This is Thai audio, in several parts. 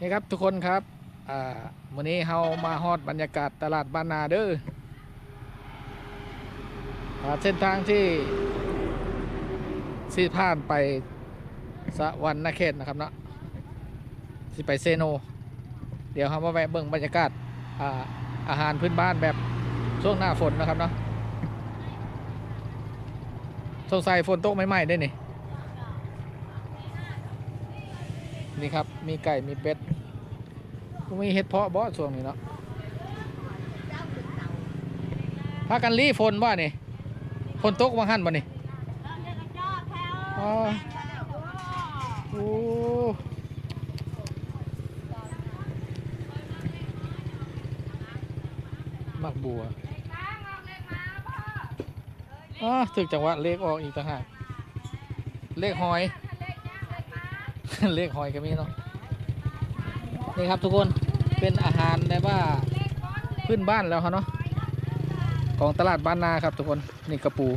นี่ครับทุกคนครับอ่าวันนี้เฮามาฮอดบรรยากาศตลาดบ้านนาเด้อเส้นทางที่ที่ผ่านไปสะวันนาเขตนะครับเนาะสิไปเซโน เดี๋ยวเรามาแวะเบิ่งบรรยากาศอาอาหารพื้นบ้านแบบช่วงหน้าฝนนะครับเนาะสงสัยฝนตกใหม่ๆได้นี่นี่ครับมีไก่มีเป็ด มีเห็ดเพาะบ่ช่วงนี้เนาะพากันรีฝนบ่นี่ฝนตกมางหันบ่นี่อ๋อโอ้มักบัวอ๋อถึกจังหวะเลขออกอีกต่างหากเลขหอย เลขหอยก็มีเนาะ นี่ครับทุกคนเป็นอาหารแบบว่าพื้นบ้านแล้วครับเนาะของตลาดบ้านนาครับทุกคนนี่กระปู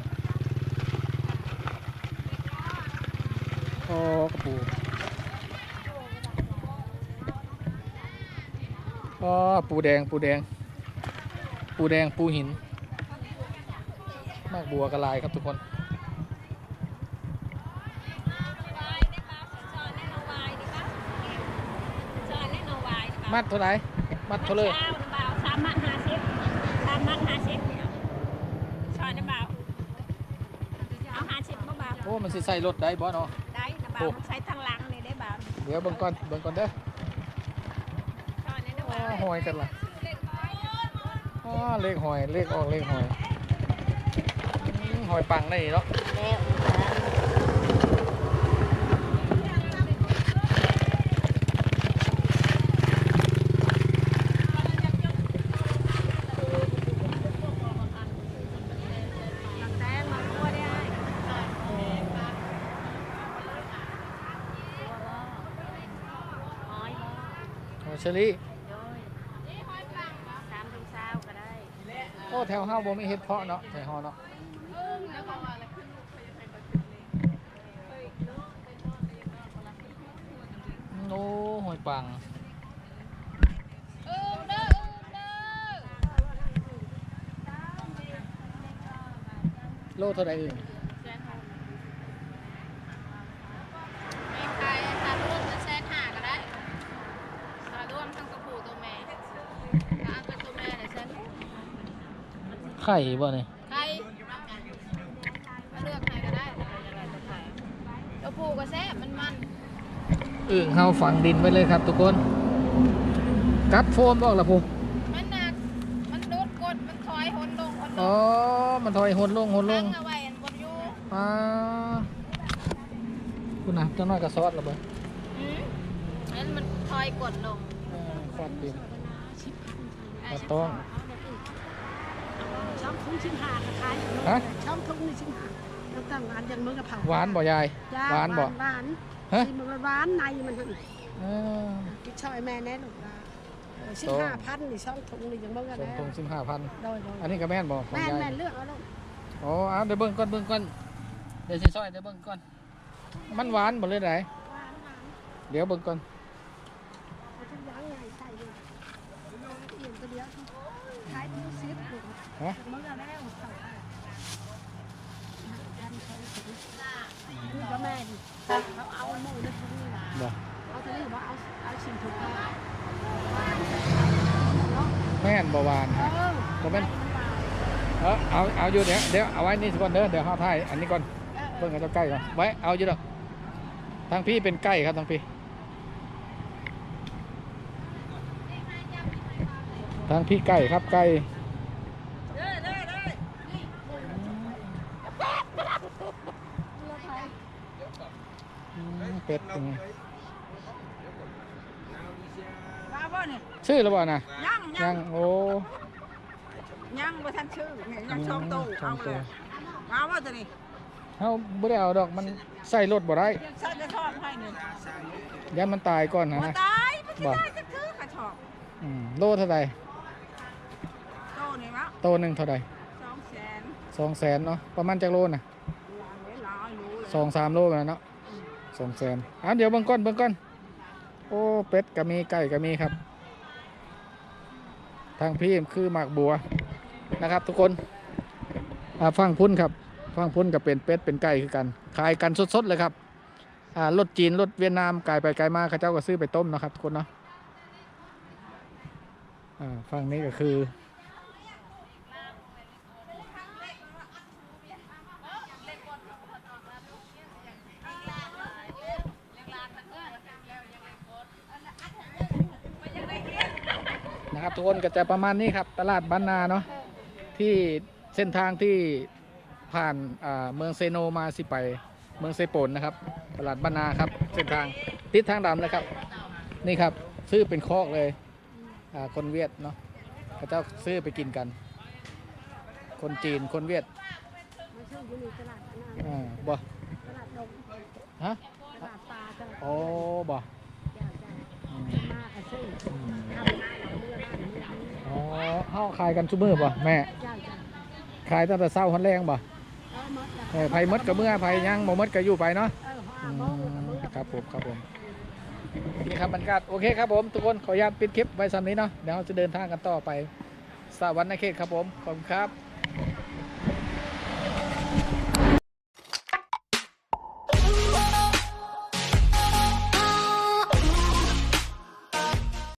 โอ้กระปูอ๋อปูแดงปูแดง ปูแดงปูหินมากบัวกระลายครับทุกคน มัดเท่าไหร่มัดเท่าเลยสามมัดห้าสิบสามมัดห้าสิบซอยได้เบาเอาห้าสิบบ่เบาโอ้มันสิใส่รถได้บ่เนาะได้นะเบามันใช้ทางหลังนี่ได้เบาเดี๋ยวเบิ่งก่อนเบิ่งก่อนเด้อซอยนี้ได้อ๋อเบาหอยกันล่ะอ๋อเลขหอยเลขออกเลขหอยอืมหอยปังได้เนาะ แล้ว แตงมาคั่วได้หอยบ่ หอย เชอรี่โดยสามถึงเช้าก็ได้โอ้แถวห้าบ่มีเห็ดเพาะเนาะแถวห้าเนาะโอ้หอยปังโลเท่าไหร่เอง ไม่ใครถ้ารวมจะแซนหาก็ได้ถ้ารวมทั้งตัวผู้ตัวแม่ถ้าเอาเป็นตัวแม่เนี่ยแซน ไข่บ่เนี่ยใครมาเลือกใครก็ได้ตัวผู้ก็แซ่บมันมันอึ่งเฮาฝังดินไว้เลยครับทุกคน กัดโฟมบอกละพูมันหนัก มันโดดกด มันถอยหนลงหนลอ๋องมันถอยหนลงหนลตั้งงเอาไว้อันบนอยู่อ่าคุณนะเจ้าน้อยกับซอสระเบิดอืมนั้นมันถอยกดลงฟอดดินไอ้มาชิบต้อง ช่องทุ่งชิมหาดนะคะฮะ ช่องทุ่งนี่ชิมหาดแล้วตั้งร้านยังมือกับเผาหวานบ่ยาย จ้าหวานบ่ หวานฮะ ที่มันหวานในมันหั่นเออ กินช่อยแม่แน่หนุกละชิมโต ห้าพันนี่ช่องทุ่งนี่ยังมือกันสมแล้วทงสิบห้าพันโดยโดยอันนี้ก็แม่นบ่ของแม่ยายแม่เลือกเอาลูกอ๋อเอาเดี๋ยวเบิ่งก่อนเบิ่งก่อนเดี๋ยวสิซอยเดี๋ยวเบิ่งก่อนมันหวานบ่เลยไหนหวานหวานเดี๋ยวเบิ่งก่อน เอาทุกอย่างไงใส่เลยเอียนตัวเดียวขายที่ซิปลูก ฮะนี่ก็แม่ดิเขาเอาหมูในถุงนี่นะเอาตัวนี้ว่าเอาเอาชิมถุงเอาเนาะแม่นบ่หวานเออบ่แม่นเออเอาเอาอยู่เดี๋ยวเดี๋ยวเอาไว้นี่ก่อนเด้อเดี๋ยวเฮาถ่ายอันนี้ก่อนเบิ่งให้เจ้าใกล้ก่อนไว้เอาอยู่ดอกทางพี่เป็นใกล้ครับทางพี่ทางพี่ใกล้ครับใกล้ อืมเป็ดอืมมาบ่เนี่ยชื่อแล้วบ่นะยังยัยังงโอ้ยังบ่ทันชื่อเนี่ยยังชมโตช่องตัวมาบ่ตัวนี้เฮาบ่ได้เอาดอกมันใส่รถบ่ได้ใส่จะชอบให้นี่ยันมันตายก่อนนะบ่นะตายบ่ได้จะคือกระชอบอืมโลเท่าไหร่โตนี่วะโตหนึงเท่าไหร่200,000สองแสนเนาะประมาณจักโลน่ะหลายหลายรู้เลยสองสามโลแล้วเนาะ สองแสนอะเดี๋ยวเบิ่งก่อนเบิ่งก่อนโอ้เป็ดก็มีไก่ก็มีครับ ทางพี่คือหมากบัวนะครับ ทุกคนอ่าฟังพุ่นครับฟังพุ่นกับเป็นเป็ดเป็นไก่คือกันขายกันสดๆเลยครับอ่ารถจีนรถเวียดนามไก่ไปไก่มาเขาเจ้าก็ซื้อไปต้มนะครับทุกคนเนาะอ่าฝั่งนี้ก็คือ นะครับทุกคนก็จะประมาณนี้ครับตลาดบ้านนาเนาะที่เส้นทางที่ผ่านอ่าเมืองเซโนมาสิไปเมืองเซโปนนะครับ ตลาดบ้านนาครับ เส้นทางติดทางดำเลยครับ นี่ครับซื้อเป็นคอกเลยอ่าคนเวียดเนาะเขาเจ้าซื้อไปกินกัน คนจีนคนเวียดมาชื่ออยู่ในตลาดอันนั้นอ่าบ่ตลาดดงฮะ ตลาดปลาตลาด โอ้บ่ จ้าจ้า อืม มากระซื้อ อืม ทำมาหลังเมื่อบ้านเมื่อนี้ อ๋อเฮา ขายกันชุมือป่ะแม่จ้าจ้าขายตั้งแต่เศร้าหันแรงบ่เออมดเออไผมดกับเมื่อไผยังบ่มดก็อยู่ไปเนาะครับผมครับผมนี่ครับบรรยากาศโอเคครับผมทุกคนขออนุญาตปิดคลิปไว้สำนี้เนาะเดี๋ยวเราจะเดินทางกันต่อไปสวัสดีเขตครับผมขอบคุณครับ